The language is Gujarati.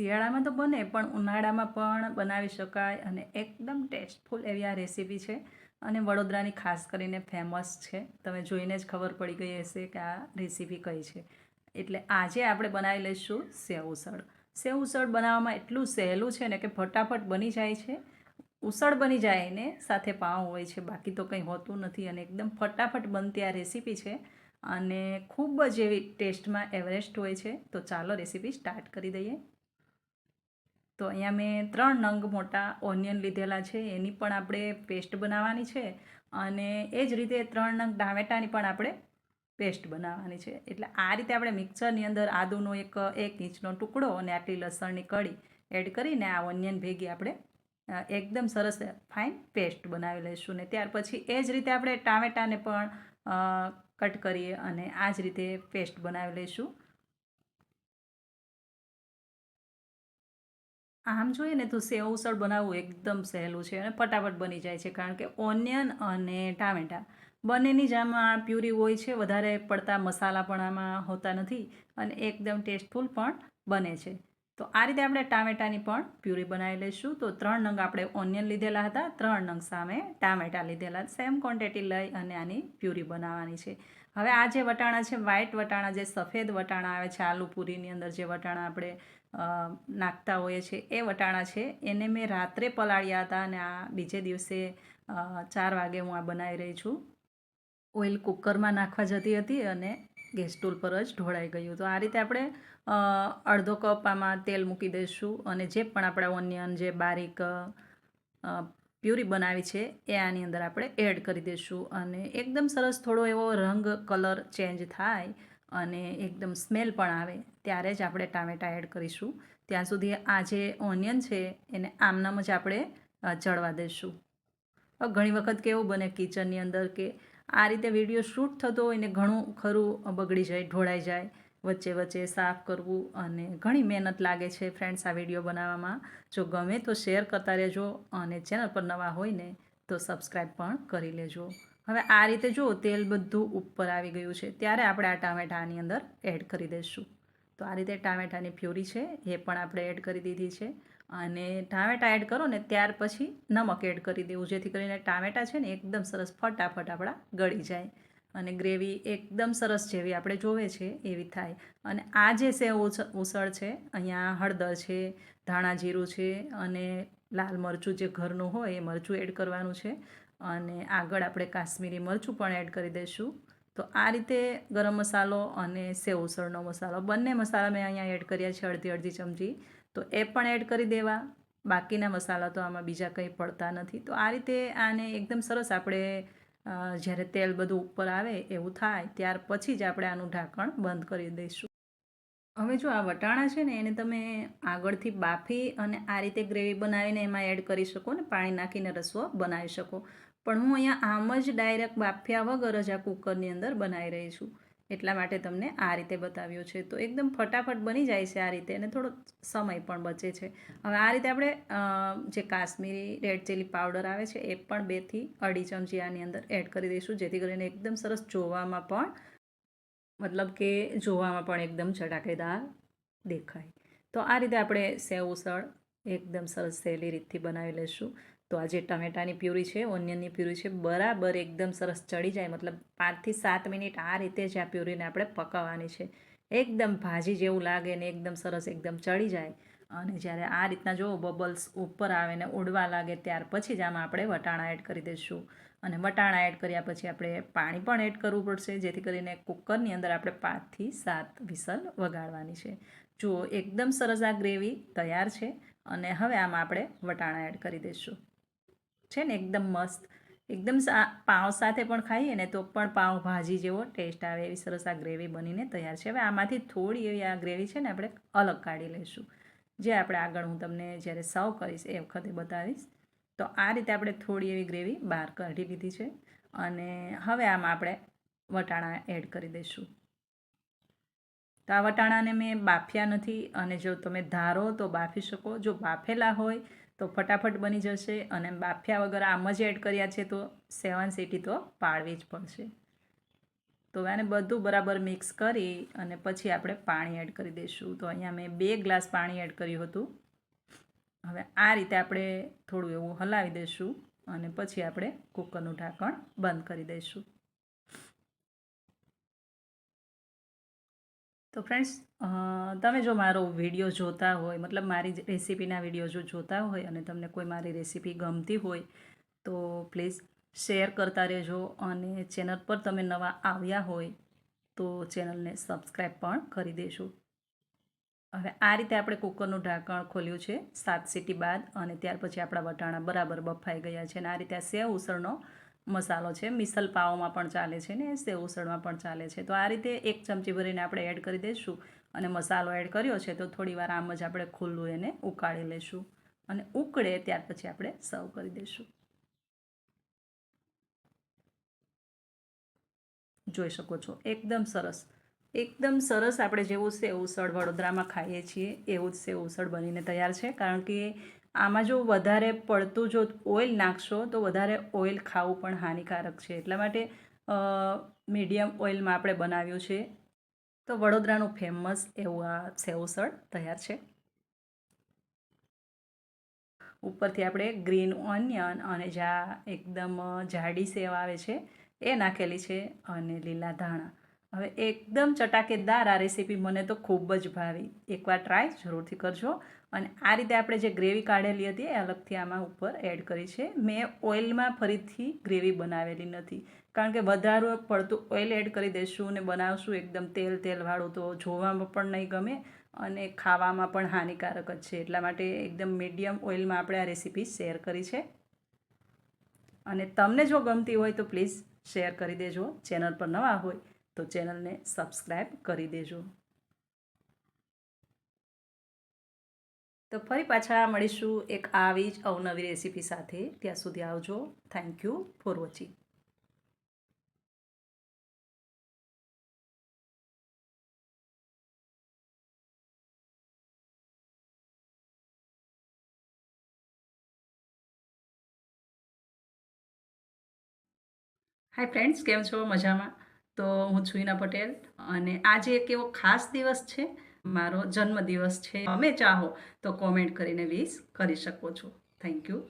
શિયાળામાં તો બને, પણ ઉનાળામાં પણ બનાવી શકાય અને એકદમ ટેસ્ટફુલ એવી આ રેસીપી છે. અને વડોદરાની ખાસ કરીને ફેમસ છે. તમે જોઈને જ ખબર પડી ગઈ હશે કે આ રેસીપી કઈ છે. એટલે આજે આપણે બનાવી લઈશું સેવ ઉસળ. સેવ ઉસળ બનાવવામાં એટલું સહેલું છે ને કે ફટાફટ બની જાય છે. ઉસળ બની જાય ને સાથે પાઉં હોય છે, બાકી તો કંઈ હોતું નથી અને એકદમ ફટાફટ બનતી આ રેસીપી છે. અને ખૂબ જ એવી ટેસ્ટમાં એવરેસ્ટ હોય છે. તો ચાલો રેસીપી સ્ટાર્ટ કરી દઈએ. તો અહીંયા મેં ત્રણ નંગ મોટા ઓનિયન લીધેલા છે, એની પણ આપણે પેસ્ટ બનાવવાની છે અને એ જ રીતે ત્રણ નંગ ટામેટાની પણ આપણે પેસ્ટ બનાવવાની છે. એટલે આ રીતે આપણે મિક્સરની અંદર આદુનો એક એક ઇંચનો ટુકડો અને આટલી લસણની કળી એડ કરીને આ ઓનિયન ભેગી આપણે એકદમ સરસ ફાઇન પેસ્ટ બનાવી લઈશું. ને ત્યાર પછી એ જ રીતે આપણે ટામેટાને પણ કટ કરીએ અને આ જ રીતે પેસ્ટ બનાવી લઈશું. આમ જોઈએ ને તો સેવ ઉસળ બનાવવું એકદમ સહેલું છે અને ફટાફટ બની જાય છે, કારણ કે ઓનિયન અને ટામેટાં બંનેની જ આમાં પ્યુરી હોય છે, વધારે પડતા મસાલા પણ આમાં હોતા નથી અને એકદમ ટેસ્ટફુલ પણ બને છે. તો આ રીતે આપણે ટામેટાની પણ પ્યુરી બનાવી લઈશું. તો ત્રણ નંગ આપણે ઓનિયન લીધેલા હતા. ત્રણ નંગ સામે ટામેટા લીધેલા. સેમ ક્વોન્ટિટી લઈ અને આની પ્યુરી બનાવવાની છે. હવે આ જે વટાણા છે વ્હાઇટ વટાણા, જે સફેદ વટાણા આવે છે, આલુ પૂરીની અંદર જે વટાણા આપણે નાખતા હોઈએ છીએ, એ વટાણા છે. એને મેં રાત્રે પલાળ્યા હતા અને આ બીજે દિવસે ચાર વાગે હું આ બનાવી રહી છું. ઓઇલ કુકરમાં નાખવા જતી હતી અને ગેસ સ્ટૂલ પર જ ઢોળાઈ ગયું. તો આ રીતે આપણે અડધો કપ આમાં તેલ મૂકી દઈશું અને જે પણ આપણા ઓનિયન જે બારીક પ્યુરી બનાવી છે, એ આની અંદર આપણે એડ કરી દઈશું. અને એકદમ સરસ થોડો એવો રંગ, કલર ચેન્જ થાય અને એકદમ સ્મેલ પણ આવે, ત્યારે જ આપણે ટામેટાં એડ કરીશું. ત્યાં સુધી આ જે ઓનિયન છે, એને આમનામ જ આપણે ચડવા દઈશું. ઘણી વખત કેવું બને કિચનની અંદર કે આ રીતે વીડિયો શૂટ થતો હોય ને ઘણું ખરું બગડી જાય, ઢોળાઈ જાય, વચ્ચે વચ્ચે સાફ કરવું અને ઘણી મહેનત લાગે છે ફ્રેન્ડ્સ આ વીડિયો બનાવવામાં. જો ગમે તો શેર કરતા રહેજો અને ચેનલ પર નવા હોય ને તો સબસ્ક્રાઈબ પણ કરી લેજો. હવે આ રીતે જો તેલ બધું ઉપર આવી ગયું છે, ત્યારે આપણે આ ટામેટાની અંદર એડ કરી દઈશું. તો આ રીતે ટામેટાની ફ્યુરી છે, એ પણ આપણે એડ કરી દીધી છે. અને ટામેટા એડ કરો ને ત્યાર પછી નમક એડ કરી દેવું, જેથી કરીને ટામેટા છે ને એકદમ સરસ ફટાફટ આપણા ગળી જાય અને ગ્રેવી એકદમ સરસ જેવી આપણે જોવે છે એવી થાય. અને આ જે સેવ ઉસળ છે, અહીંયા હળદર છે, ધાણા જીરું છે અને લાલ મરચું જે ઘરનું હોય એ મરચું એડ કરવાનું છે. અને આગળ આપણે કાશ્મીરી મરચું પણ એડ કરી દઈશું. તો આ રીતે ગરમ મસાલો અને સેવ ઉસળનો મસાલો, બંને મસાલા મેં અહીંયા એડ કર્યા છે અડધી અડધી ચમચી. તો એ પણ એડ કરી દેવા. બાકીના મસાલા તો આમાં બીજા કંઈ પડતા નથી. તો આ રીતે આને એકદમ સરસ આપણે જ્યારે તેલ બધું ઉપર આવે એવું થાય, ત્યાર પછી જ આપણે આનું ઢાંકણ બંધ કરી દઈશું. હવે જો આ વટાણા છે ને, એને તમે આગળથી બાફી અને આ રીતે ગ્રેવી બનાવીને એમાં એડ કરી શકો ને, પાણી નાખીને રસવો બનાવી શકો. પણ હું અહીંયા આમ જ ડાયરેક્ટ બાફ્યા વગર જ આ કુકરની અંદર બનાવી રહી છું. એટલા માટે તમને આ રીતે બતાવ્યો છે. તો એકદમ ફટાફટ બની જાય છે આ રીતે અને થોડો સમય પણ બચે છે. હવે આ રીતે આપણે જે કાશ્મીરી રેડ ચીલી પાવડર આવે છે એ પણ બેથી અઢી ચમચી આની અંદર એડ કરી દઈશું, જેથી કરીને એકદમ સરસ જોવામાં પણ, મતલબ કે જોવામાં પણ એકદમ ચટાકેદાર દેખાય. તો આ રીતે આપણે સેવ ઉસળ એકદમ સરસ સહેલી રીતથી બનાવી લઈશું. તો આ જે ટમેટાની પ્યુરી છે, ઓનિયનની પ્યુરી છે, બરાબર એકદમ સરસ ચડી જાય. મતલબ પાંચથી સાત મિનિટ આ રીતે જ આ પ્યુરીને આપણે પકાવવાની છે. એકદમ ભાજી જેવું લાગે ને એકદમ સરસ એકદમ ચડી જાય. અને જ્યારે આ રીતના જો બબલ્સ ઉપર આવે ને ઉડવા લાગે ત્યાર પછી જ આમાં આપણે વટાણા એડ કરી દઈશું. અને વટાણા એડ કર્યા પછી આપણે પાણી પણ એડ કરવું પડશે, જેથી કરીને કુકરની અંદર આપણે પાંચથી સાત વિસલ વગાડવાની છે. જુઓ, એકદમ સરસ આ ગ્રેવી તૈયાર છે. અને હવે આમાં આપણે વટાણા એડ કરી દઈશું. છે ને, એકદમ મસ્ત. એકદમ પાઉં સાથે પણ ખાઈએ ને, તો પણ પાઉં ભાજી જેવો ટેસ્ટ આવે એવી સરસ આ ગ્રેવી બનીને તૈયાર છે. હવે આમાંથી થોડી એવી આ ગ્રેવી છે ને, આપણે અલગ કાઢી લઈશું. જે આપણે આગળ હું તમને જ્યારે સર્વ કરીશ એ વખતે બતાવીશ. તો આ રીતે આપણે થોડી એવી ગ્રેવી બહાર કાઢી લીધી છે અને હવે આમાં આપણે વટાણા એડ કરી દઈશું. તો આ વટાણાને મેં બાફ્યા નથી અને જો તમે ધારો તો બાફી શકો. જો બાફેલા હોય તો ફટાફટ બની જશે અને બાફ્યા વગર આમ જ એડ કર્યા છે તો સેવન સીટી તો પાડવી જ પડશે. તો આને બધું બરાબર મિક્સ કરી અને પછી આપણે પાણી એડ કરી દઈશું. તો અહીંયા મેં બે ગ્લાસ પાણી એડ કર્યું હતું. હવે આ રીતે આપણે થોડું એવું હલાવી દઈશું અને પછી આપણે કુકરનું ઢાંકણ બંધ કરી દઈશું. તો ફ્રેન્ડ્સ તમે જો મારો વીડિયો જોતા હોય, મતલબ મારી રેસીપીના વીડિયો જો જોતા હોય અને તમને કોઈ મારી રેસીપી ગમતી હોય, તો પ્લીઝ શેર કરતા રહેજો અને ચેનલ પર તમે નવા આવ્યા હોય, તો ચેનલને સબસ્ક્રાઈબ પણ કરી દેજો. હવે આ રીતે આપણે કુકરનું ઢાંકણ ખોલ્યું છે, સાત સીટી બાદ અને ત્યાર પછી આપણા વટાણા બરાબર બફાઈ ગયા છે અને આ રીતે આ સેવ ઉસળનો મસાલો છે, મિસલ પાવમાં પણ ચાલે છે ને, સેવ ઉસળમાં પણ ચાલે છે. તો આ રીતે એક ચમચી ભરીને આપણે એડ કરી દઈશું અને મસાલો એડ કર્યો છે તો થોડી વાર આમ જ આપણે ખુલ્લું એને ઉકાળી લઈશું અને ઉકળે ત્યાર પછી આપણે સર્વ કરી દઈશું. જોઈ શકો છો, એકદમ સરસ. એકદમ સરસ આપણે જેવું સેવ ઉસળ વડોદરામાં ખાઈએ છીએ, એવું જ સેવ ઉસળ બનીને તૈયાર છે. કારણ કે આમાં જો વધારે પડતું જો ઓઇલ નાખશો, તો વધારે ઓઇલ ખાવું પણ હાનિકારક છે. એટલા માટે મીડિયમ ઓઇલમાં આપણે બનાવ્યું છે. તો વડોદરાનું ફેમસ એવું આ સેવસળ તૈયાર છે. ઉપરથી આપણે ગ્રીન ઓનિયન અને જ્યાં એકદમ જાડી સેવ આવે છે, એ નાખેલી છે અને લીલા ધાણા. હવે એકદમ ચટાકેદાર આ રેસીપી મને તો ખૂબ જ ભાવી. એકવાર ટ્રાય જરૂરથી કરજો. અને આ રીતે આપણે જે ગ્રેવી કાઢેલી હતી એ અલગથી આમાં ઉપર એડ કરી છે. મેં ઓઇલમાં ફરીથી ગ્રેવી બનાવેલી નથી. કારણ કે વધારે પડતું ઓઇલ એડ કરી દઈશું અને બનાવશું એકદમ તેલ તેલવાળું તો જોવામાં પણ નહીં ગમે અને ખાવામાં પણ હાનિકારક જ છે. એટલા માટે એકદમ મીડિયમ ઓઇલમાં આપણે આ રેસીપી શેર કરી છે. અને તમને જો ગમતી હોય તો પ્લીઝ શેર કરી દેજો. ચેનલ પર નવા હોય તો ચેનલને સબસ્ક્રાઈબ કરી દેજો. તો ફરી પાછા મળીશું એક આવી જ અવનવી રેસીપી સાથે. ત્યાં સુધી આવજો. Thank you for watching hi friends કેમ છો? મજામાં? તો હું છુઈના પટેલ અને આજે એક એવો ખાસ દિવસ છે મારો જન્મદિવસ છે. અમે ચાહો તો કોમેન્ટ કરીને વિશ કરી શકો છો. Thank you